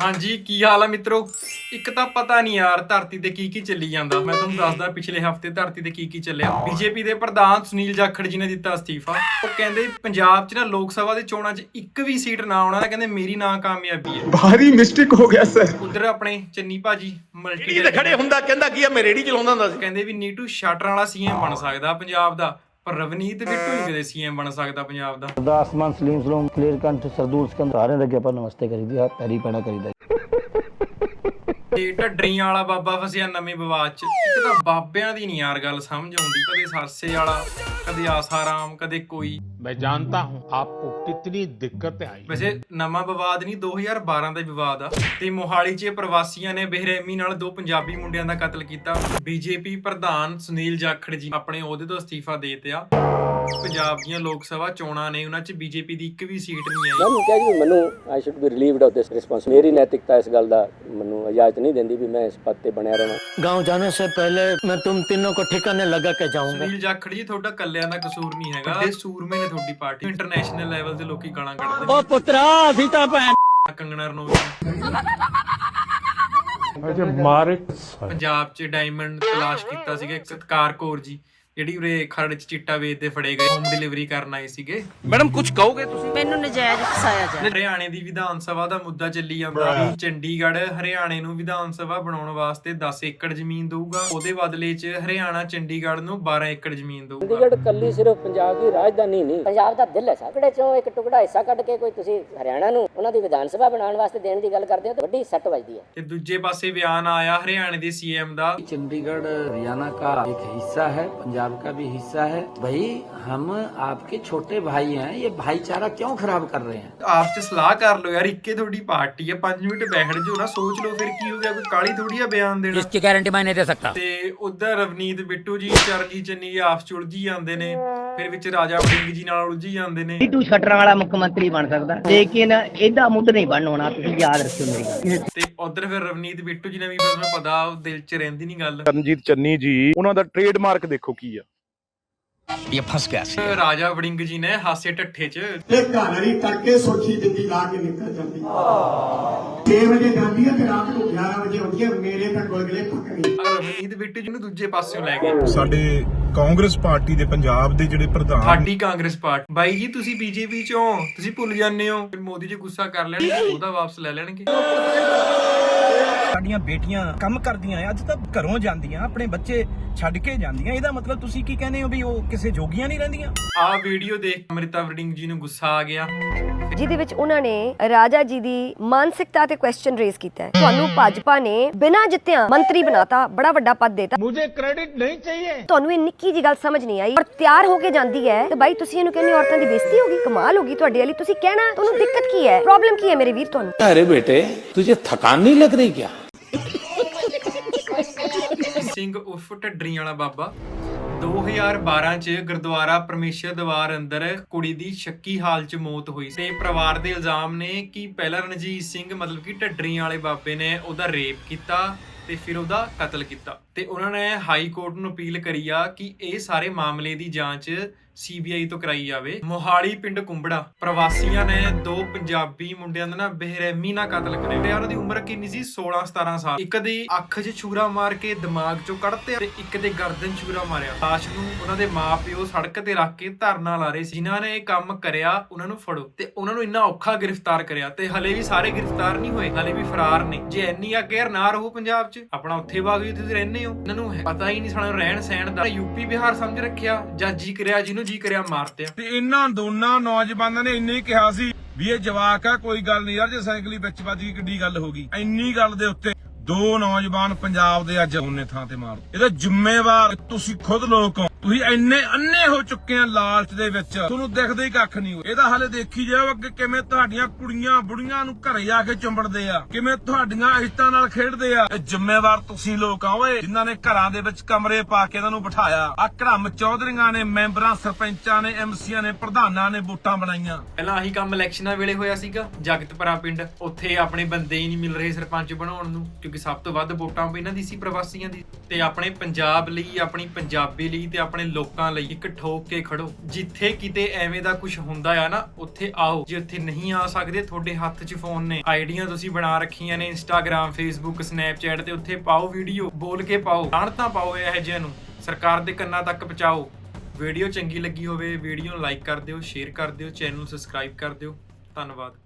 ਹਾਂਜੀ ਕੀ ਹਾਲ ਆ ਮਿੱਤਰੋ? ਇੱਕ ਤਾਂ ਪਤਾ ਨਹੀਂ ਯਾਰ ਧਰਤੀ ਤੇ ਕੀ ਕੀ ਚੱਲੀ ਜਾਂਦਾ। ਮੈਂ ਤੁਹਾਨੂੰ ਦੱਸਦਾ ਪਿਛਲੇ ਹਫ਼ਤੇ ਧਰਤੀ ਤੇ ਕੀ ਕੀ ਚੱਲਿਆ। ਬੀਜੇਪੀ ਦੇ ਪ੍ਰਧਾਨ ਸੁਨੀਲ ਜਾਖੜ ਜੀ ਨੇ ਦਿੱਤਾ ਅਸਤੀਫਾ। ਉਹ ਕਹਿੰਦੇ ਪੰਜਾਬ 'ਚ ਨਾ ਲੋਕ ਸਭਾ ਦੇ ਚੋਣਾਂ 'ਚ ਇੱਕ ਵੀ ਸੀਟ ਨਾ ਆਉਣਾ ਤਾਂ ਕਹਿੰਦੇ ਮੇਰੀ ਨਾ ਕਾਮਯਾਬੀ ਹੈ। ਭਾਰੀ ਮਿਸਟੇਕ ਹੋ ਗਿਆ ਸਰ। ਉਧਰ ਆਪਣੇ ਚੰਨੀ ਭਾਜੀ ਮਲਟੀ ਤੇ ਖੜੇ ਹੁੰਦਾ ਕਹਿੰਦਾ ਕੀ ਆ ਮੈਂ ਰੇੜੀ ਚਲਾਉਂਦਾ ਹੁੰਦਾ ਸੀ। ਕਹਿੰਦੇ ਵੀ ਨੀਟੂ ਸ਼ਟਰ ਵਾਲਾ ਸੀਐਮ ਬਣ ਸਕਦਾ ਪੰਜਾਬ ਦਾ। ਪਰ ਰਵਨੀਤ ਬਿੱਟੂ ਨਹੀਂ ਕਦੇ ਸੀਐਮ ਬਣ ਸਕਦਾ ਪੰਜਾਬ ਦਾ? ਦਾ ਆਸਮਾਨ ਸਲੀਮ ਸਲੋਮ ਕਲੀਅਰ ਕੰਠ ਸਰਦੂਲ ਸਕੰਦ ਸਾਰਿਆਂ ਦੇ ਅੱਗੇ ਆਪਾਂ ਨਮਸਤੇ ਕਰੀਦੀ ਆ ਪੈਰੀ ਪੈਣਾ ਕਰੀਦਾ ਤੇ ਢੱਡਰੀਆਂ ਵਾਲਾ ਬਾਬਾ ਫਸਿਆ ਨਵੇਂ ਵਿਵਾਦ 'ਚ ਇੱਕ ਤਾਂ ਬਾਬਿਆਂ ਦੀ ਨਹੀਂ ਯਾਰ ਗੱਲ ਸਮਝ ਆਉਂਦੀ ਕਦੇ ਸਰਸੇ ਵਾਲਾ ਕਦੇ ਆਸਾਰਾਮ ਕਦੇ ਕੋਈ मैं जानता हूं आपको कितनी दिक्कतें आई ਵੈਸੇ ਨਵਾਂ ਵਿਵਾਦ ਨਹੀਂ 2012 ਦਾ ਵਿਵਾਦ ਆ ਤੇ ਮੋਹਾਲੀ 'ਚ ਪ੍ਰਵਾਸੀਆਂ ਨੇ ਬੇਰਹਿਮੀ ਨਾਲ ਦੋ ਪੰਜਾਬੀ ਮੁੰਡਿਆਂ ਦਾ ਕਤਲ ਕੀਤਾ ਬੀਜੇਪੀ ਪ੍ਰਧਾਨ ਸੁਨੀਲ ਜਾਖੜ ਜੀ ਆਪਣੇ ਅਹੁਦੇ ਤੋਂ ਅਸਤੀਫਾ ਦੇ ਤਿਆ ਪੰਜਾਬ ਦੀਆਂ ਲੋਕ ਸਭਾ ਚੋਣਾਂ ਨੇ ਉਹਨਾਂ 'ਚ ਬੀਜੇਪੀ ਦੀ ਇੱਕ ਵੀ ਸੀਟ ਨਹੀਂ ਆਈ ਮੈਨੂੰ ਕਿਹਾ ਜੀ ਵੀ ਮੈਨੂੰ I should be relieved of this response ਮੇਰੀ ਨੈਤਿਕਤਾ ਇਸ ਗੱਲ ਦਾ ਮੈਨੂੰ ਇਜਾਜ਼ਤ ਨਹੀਂ ਦਿੰਦੀ ਵੀ ਮੈਂ ਇਸ ਪਦ ਤੇ ਬਣਿਆ ਰਹਾਂ गांव जाने से पहले मैं तुम तीनों को ठिकाने लगा के जाऊंगा ਸੁਨੀਲ ਜਾਖੜ ਜੀ ਤੁਹਾਡਾ ਕੱਲਿਆਂ ਦਾ ਕਸੂਰ ਨਹੀਂ ਹੈਗਾ ਇਹ ਸੂਰਮੇ ਨੇ ਤੁਹਾਡੀ ਪਾਰਟੀ ਇੰਟਰਨੈਸ਼ਨਲ ਲੈਵਲ ਤੇ ਲੋਕੀ ਗਾਲਾਂ ਕੱਢਦੇ ओ पुत्रा अभी तो भैन ਨੇ ਕੰਗਣਾ ਰਣੌਤ अरे मारे ਪੰਜਾਬ 'ਚ ਡਾਇਮੰਡ ਤਲਾਸ਼ ਕੀਤਾ ਸੀਗਾ ਇੱਕ ਸਤਕਾਰ ਕੌਰ ਜੀ ਜਿਹੜੀ ਉਰੇ ਖਰੜ ਚ ਚਿੱਟਾ ਵੇਚਦੇ ਫੜੇ ਗਏ ਹੋਮ ਡਿਲੀਵਰੀ ਕਰਨ ਆਏ ਸੀਗੇ। ਮੈਡਮ ਕੁਝ ਕਹੋਗੇ ਤੁਸੀਂ? ਮੈਨੂੰ ਨਜਾਇਜ਼ ਫਸਾਇਆ ਜਾ ਹਰਿਆਣੇ ਦੀ ਵਿਧਾਨ ਸਭਾ ਦਾ ਮੁੱਦਾ ਚੱਲੀ ਜਾਂਦਾ ਵੀ ਚੰਡੀਗੜ੍ਹ ਹਰਿਆਣੇ ਨੂੰ ਵਿਧਾਨ ਸਭਾ ਬਣਾਉਣ ਵਾਸਤੇ 10 ਏਕੜ ਜ਼ਮੀਨ ਦੇਊਗਾ। ਉਹਦੇ ਬਦਲੇ 'ਚ ਹਰਿਆਣਾ ਚੰਡੀਗੜ੍ਹ ਨੂੰ 12 ਏਕੜ ਜ਼ਮੀਨ ਦੇਊਗਾ। ਚੰਡੀਗੜ੍ਹ ਕੱਲੀ ਸਿਰਫ ਪੰਜਾਬ ਦੀ ਰਾਜਧਾਨੀ ਨਹੀਂ। ਪੰਜਾਬ ਦਾ ਦਿਲ ਹੈ ਸਾਕੜੇ ਚੋਂ ਇੱਕ ਟੁਕੜਾ ਹਿੱਸਾ ਕੱਢ ਕੇ ਕੋਈ ਤੁਸੀਂ ਹਰਿਆਣਾ ਨੂੰ ਉਹਨਾਂ ਦੀ ਵਿਧਾਨ ਸਭਾ ਬਣਾਉਣ ਵਾਸਤੇ ਦੇਣ ਦੀ ਗੱਲ ਕਰਦੇ ਹੋ ਤਾਂ ਵੱਡੀ ਸੱਟ ਵੱਜਦੀ ਹੈ। ਤੇ ਦੂਜੇ ਪਾਸੇ ਬਿਆਨ ਆਇਆ ਹਰਿਆਣੇ ਦੇ ਸੀਐਮ ਦਾ। ਚੰਡੀਗੜ੍ਹ ਹਰਿਆਣਾ ਦਾ ਇੱਕ ਹਿੱਸਾ ਹੈ। ਪੰਜਾਬ का भी हिस्सा है भाई हम आपके छोटे भाई हैं ये भाईचारा क्यों खराब कर रहे हैं ਆਪ 'ਚ ਸਲਾਹ ਕਰ ਲਓ ਯਾਰ ਇੱਕੇ ਤੁਹਾਡੀ ਪਾਰਟੀ ਆ 5 ਮਿੰਟ ਬੈਠ ਜਾਓ ਨਾ ਸੋਚ ਲਓ ਫਿਰ ਕੀ ਹੋ ਗਿਆ ਕੋਈ ਕਾਲੀ ਥੋੜੀ ਆ ਬਿਆਨ ਦੇਣਾ इसकी गारंटी मैं नहीं दे सकता ਤੇ ਉਧਰ ਰਵਨੀਤ ਬਿੱਟੂ ਜੀ ਚਰਨਜੀਤ ਚੰਨੀ ਆਪਸ ਚ ਉਲਝੀ ਜਾਂਦੇ ਨੇ ਫਿਰ ਵਿੱਚ ਰਾਜਾ ਵੜਿੰਗ ਜੀ ਨਾਲ ਉਲਝੀ ਜਾਂਦੇ ਨੇ ਤੂੰ ਸ਼ਟਰਾਂ ਵਾਲਾ ਮੁੱਖ ਮੰਤਰੀ ਬਣ ਸਕਦਾ ਲੇਕਿਨ ਇਹਦਾ ਮੁੱਢ ਨਹੀਂ ਬਣ ਹੋਣਾ ਤੁਸੀਂ ਯਾਦ ਰੱਖਿਓ ਮੇਰੀ ਗੱਲ ਤੇ ਉਧਰ ਫਿਰ ਰਵਨੀਤ, ਬਿੱਟੂ ਜੀ ਨੇ ਵੀ ਫਿਰ ਮੈਨੂੰ ਪਤਾ ਦਿਲ 'ਚ ਰਹਿੰਦੀ ਨਹੀਂ ਗੱਲ। ਕਰਨਜੀਤ ਚੰਨੀ ਜੀ, ਉਹਨਾਂ ਦਾ ਟ੍ਰੇਡਮਾਰਕ ਦੇਖੋ ਕੀ ਆ। ਰਾਜਾ ਵੜਿੰਗ ਜੀ ਨੇ ਹਾਸੇ ਠੱਠੇ ਚ ਘਰ ਵਾਲੀ ਤੜਕੇ ਸੋਚੀ ਜਿੰਦੀ ਲਾ ਕੇ ਨਿਕਲ ਜਾਂਦੀ। 6 ਵਜੇ ਜਾਂਦੀ ਹੈ ਤੇ ਰਾਤ ਨੂੰ 11 ਵਜੇ ਆਉਂਦੀ ਹੈ ਮੇਰੇ ਤਾਂ ਗੋਲਗਲੇ ਪੱਕ ਗਏ। ਆਹ ਰਵਨੀਤ ਬਿੱਟੂ ਜੀ ਨੂੰ ਦੂਜੇ ਪਾਸਿਓਂ ਲੈ ਗਏ। ਸਾਡੇ ਕਾਂਗਰਸ ਪਾਰਟੀ ਦੇ ਪੰਜਾਬ ਦੇ ਜਿਹੜੇ ਪ੍ਰਧਾਨ ਸਾਡੀ ਕਾਂਗਰਸ ਪਾਰਟੀ। ਬਾਈ ਜੀ ਤੁਸੀਂ ਬੀਜੇਪੀ ਚੋਂ ਤੁਸੀਂ ਭੁੱਲ ਜਾਂਦੇ ਹੋ। ਫਿਰ ਮੋਦੀ ਜੀ ਗੁੱਸਾ ਕਰ ਲੈਣਗੇ ਉਹਦਾ ਵਾਪਸ ਲੈ ਲੈਣਗੇ। ਸਾਡੀਆਂ ਬੇਟੀਆਂ ਕੰਮ ਕਰਦੀਆਂ ਆ ਅੱਜ ਤਾਂ ਘਰੋਂ ਜਾਂਦੀਆਂ ਆਪਣੇ ਬੱਚੇ ਛੱਡ ਕੇ ਜਾਂਦੀਆਂ ਇਹਦਾ ਮਤਲਬ ਤੁਸੀਂ ਕੀ ਕਹਿੰਦੇ ਹੋ ਵੀ ਉਹ ਕਿਸੇ ਜੋਗੀਆਂ ਨਹੀਂ ਰਹਿੰਦੀਆਂ ਆਹ ਵੀਡੀਓ ਦੇਖ ਅਮ੍ਰਿਤਾ ਵੜਿੰਗ ਜੀ ਨੂੰ ਗੁੱਸਾ ਆ ਗਿਆ ਜਿਹਦੇ ਵਿੱਚ ਉਹਨਾਂ ਨੇ ਰਾਜਾ ਜੀ ਦੀ ਮਾਨਸਿਕਤਾ ਤੇ ਕੁਐਸਚਨ ਰੇਜ਼ ਕੀਤਾ ਹੈ ਤੁਹਾਨੂੰ ਭਾਜਪਾ ਨੇ ਬਿਨਾਂ ਜਿੱਤਿਆਂ ਮੰਤਰੀ ਬਣਾਤਾ ਬੜਾ ਵੱਡਾ ਪਦ ਦੇਤਾ मुझे क्रेडिट नहीं चाहिए ਤੁਹਾਨੂੰ ਇਹ ਨਿੱਕੀ ਜੀ ਗੱਲ ਸਮਝ ਨਹੀਂ ਆਈ ਔਰ ਤਿਆਰ ਹੋ ਕੇ ਜਾਂਦੀ ਹੈ ਤੇ ਬਾਈ ਤੁਸੀਂ ਇਹਨੂੰ ਕਹਿੰਦੇ ਔਰਤਾਂ ਦੀ ਬੇਇੱਜ਼ਤੀ ਹੋਗੀ ਕਮਾਲ ਹੋਗੀ ਤੁਹਾਡੇ ਵਾਲੀ ਤੁਸੀਂ ਕਹਿਣਾ ਤੁਹਾਨੂੰ ਦਿੱਕਤ ਕੀ ਹੈ ਪ੍ਰੋਬਲਮ ਕੀ ਹੈ ਮੇਰੇ ਵੀਰ ਤੁਹਾਨੂੰ अरे बेटे तुझे थकान नहीं लग रही क्या ਸਿੰਘ ਉਰਫ ਢੱਡਰੀ ਵਾਲਾ ਬਾਬਾ। 2012 ਚ ਗੁਰਦੁਆਰਾ ਪਰਮੇਸ਼ਰ ਦਵਾਰ ਅੰਦਰ ਕੁੜੀ ਦੀ ਸ਼ੱਕੀ ਹਾਲ ਚ ਮੌਤ ਹੋਈ ਤੇ ਪਰਿਵਾਰ ਦੇ ਇਲਜ਼ਾਮ ਨੇ ਕਿ ਪਹਿਲਾਂ ਰਣਜੀਤ ਸਿੰਘ ਮਤਲਬ ਕਿ ਢੱਡਰੀ ਵਾਲੇ ਬਾਬੇ ਨੇ ਉਹਦਾ ਰੇਪ ਕੀਤਾ ਤੇ ਫਿਰ ਉਹਦਾ ਕਤਲ ਕੀਤਾ। ਤੇ ਉਹਨਾਂ ਨੇ ਹਾਈ ਕੋਰਟ ਨੂੰ ਅਪੀਲ ਕਰੀ ਆ ਕਿ ਇਹ ਸਾਰੇ ਮਾਮਲੇ ਦੀ ਜਾਂਚ ਸੀਬੀਆਈ ਤੋਂ ਕਰਾਈ ਜਾਵੇ। ਮੋਹਾਲੀ ਪਿੰਡ ਕੁੰਬੜਾ, ਪ੍ਰਵਾਸੀਆਂ ਨੇ ਦੋ ਪੰਜਾਬੀ ਮੁੰਡਿਆਂ ਦਾ ਨਾ ਬੇਰਹਿਮੀ ਨਾਲ ਕਤਲ ਕਰਿਆ ਤੇ ਉਹਨਾਂ ਦੀ ਉਮਰ ਕਿੰਨੀ ਸੀ? 16 17 ਸਾਲ। ਇੱਕ ਦੀ ਅੱਖ 'ਚ ਛੂਰਾ ਮਾਰ ਕੇ ਦਿਮਾਗ 'ਚੋਂ ਕੱਢਤੇ ਤੇ ਇੱਕ ਦੇ ਗਰਦਨ ਛੂਰਾ ਛੁਰਾ ਮਾਰਿਆ। ਲਾਸ਼ ਨੂੰ ਉਹਨਾਂ ਦੇ ਮਾਪਿਓ ਸੜਕ ਤੇ ਰੱਖ ਕੇ ਧਰਨਾ ਲਾ ਰਹੇ ਸੀ। ਜਿਨ੍ਹਾਂ ਨੇ ਇਹ ਕੰਮ ਕਰਿਆ, ਉਹਨਾਂ ਨੂੰ ਫੜੋ। ਤੇ ਉਹਨਾਂ ਨੂੰ ਇੰਨਾ ਔਖਾ ਗ੍ਰਿਫਤਾਰ ਕਰਿਆ ਤੇ ਹਲੇ ਵੀ ਸਾਰੇ ਗ੍ਰਿਫਤਾਰ ਨਹੀਂ ਹੋਏ, ਹਲੇ ਵੀ ਫਰਾਰ ਨੇ। ਜੇ ਇੰਨੀ ਆ ਕੇਅਰ ਨਾ ਰਹੋ ਪੰਜਾਬ 'ਚ। ਆਪਣਾ ਉੱਥੇ ਬਾਗ ਜੀ ਤੁਸੀਂ ਰਹਿੰਦੇ ਹੋ? ਇਹਨਾਂ ਨੂੰ ਪਤਾ ਹੀ ਨਹੀਂ ਸਾਨੂੰ ਰਹਿਣ ਸਹਿਣ ਦਾ। ਯੂਪੀ ਬਿਹਾਰ ਸਮਝ ਰੱਖਿਆ, ਜਾਂ ਜੀ ਕਰਿਆ, ਜਿਹਨੂੰ ਜੀ ਕਰਿਆ, ਮਾਰਤਿਆ। ਤੇ ਇਹਨਾਂ ਦੋਨਾਂ ਨੌਜਵਾਨਾਂ ਨੇ ਇੰਨੇ ਹੀ ਕਿਹਾ ਸੀ ਵੀ ਇਹ ਜਵਾਕ ਆ, ਕੋਈ ਗੱਲ ਨਹੀਂ ਯਾਰ, ਜੇ ਸਾਈਕਲੀ ਵਿੱਚ ਵੱਜ ਗਈ, ਕਿੱਡੀ ਗੱਲ ਹੋ ਗਈ। ਇੰਨੀ ਗੱਲ ਦੇ ਉੱਤੇ ਦੋ ਨੌਜਵਾਨ ਪੰਜਾਬ ਦੇ ਅੱਜ ਉਹਨੇ ਥਾਂ ਤੇ ਮਾਰ ਇਹਦਾ ਜ਼ਿੰਮੇਵਾਰ ਤੁਸੀਂ ਖੁਦ ਲੋਕ ਹੋ। ਤੁਸੀਂ ਇੰਨੇ ਅੰਨੇ ਹੋ ਚੁੱਕੇ ਆ ਲਾਲਚ ਦੇ ਵਿੱਚ। ਤੁਹਾਨੂੰ ਦਿਖਦਾ ਹੀ ਕੱਖ ਨਹੀਂ ਇਹਦਾ ਹਾਲੇ ਦੇਖੀ ਜਾਓ ਅੱਗੇ ਕਿਵੇਂ ਤੁਹਾਡੀਆਂ ਕੁੜੀਆਂ ਬੁੜੀਆਂ ਨੂੰ ਘਰੇ ਜਾ ਕੇ ਚੁੰਬੜਦੇ ਆ। ਕਿਵੇਂ ਤੁਹਾਡੀਆਂ ਇੱਜ਼ਤਾਂ ਨਾਲ ਖੇਡਦੇ ਆ। ਇਹ ਜ਼ਿੰਮੇਵਾਰ ਤੁਸੀਂ ਲੋਕ ਆ ਓਏ। ਜਿਨ੍ਹਾਂ ਨੇ ਘਰਾਂ ਦੇ ਵਿੱਚ ਕਮਰੇ ਪਾ ਕੇ ਇਹਨਾਂ ਨੂੰ ਬਿਠਾਇਆ। ਆ ਘਰਮ ਚੌਧਰੀਆਂ ਨੇ, ਮੈਂਬਰਾਂ, ਸਰਪੰਚਾਂ ਨੇ ਐਮਸੀਆਂ ਨੇ, ਪ੍ਰਧਾਨਾਂ ਨੇ ਵੋਟਾਂ ਬਣਾਈਆਂ। ਪਹਿਲਾਂ ਆਹੀ ਕੰਮ ਇਲੈਕਸ਼ਨਾਂ ਵੇਲੇ ਹੋਇਆ ਸੀਗਾ। ਜਗਤਪੁਰਾ ਪਿੰਡ, ਉੱਥੇ ਆਪਣੇ ਬੰਦੇ ਹੀ ਨਹੀਂ ਮਿਲ ਰਹੇ ਸਰਪੰਚ ਬਣਾਉਣ ਨੂੰ, ਕਿਉਂਕਿ ਕਿਉਂਕਿ ਸਭ ਤੋਂ ਵੱਧ ਵੋਟਾਂ ਇਹਨਾਂ ਦੀ ਸੀ ਪ੍ਰਵਾਸੀਆਂ ਦੀ। ਤੇ ਆਪਣੇ ਪੰਜਾਬ ਲਈ, ਆਪਣੀ ਪੰਜਾਬੀ ਲਈ ਤੇ ਆਪਣੇ ਲੋਕਾਂ ਲਈ ਇੱਕ ਠੋਕ ਕੇ ਖੜੋ। ਜਿੱਥੇ ਕਿਤੇ ਐਵੇਂ ਦਾ ਕੁਝ ਹੁੰਦਾ ਆ ਨਾ, ਉੱਥੇ ਆਓ। ਜੇ ਉੱਥੇ ਨਹੀਂ ਆ ਸਕਦੇ, ਤੁਹਾਡੇ ਹੱਥ 'ਚ ਫੋਨ ਨੇ। ਆਈਡੀਆਂ ਤੁਸੀਂ ਬਣਾ ਰੱਖੀਆਂ ਨੇ ਇੰਸਟਾਗ੍ਰam ਫੇਸਬੁੱਕ ਸਨੈਪਚੈਟ ਤੇ ਉੱਥੇ ਪਾਓ ਵੀਡੀਓ, ਬੋਲ ਕੇ ਪਾਓ। ਤਾਂ ਪਾਓ ਇਹ ਜਿਹਿਆਂ ਨੂੰ। ਸਰਕਾਰ ਦੇ ਕੰਨਾਂ ਤੱਕ ਪਹੁੰਚਾਓ। ਵੀਡੀਓ ਚੰਗੀ ਲੱਗੀ ਹੋਵੇ, ਵੀਡੀਓ ਨੂੰ ਲਾਈਕ ਕਰ ਦਿਓ ਸ਼ੇਅਰ ਕਰ ਦਿਓ ਚੈਨਲ ਨੂੰ ਸਬਸਕ੍ਰਾਈਬ ਕਰ ਦਿਓ। ਧੰਨਵਾਦ।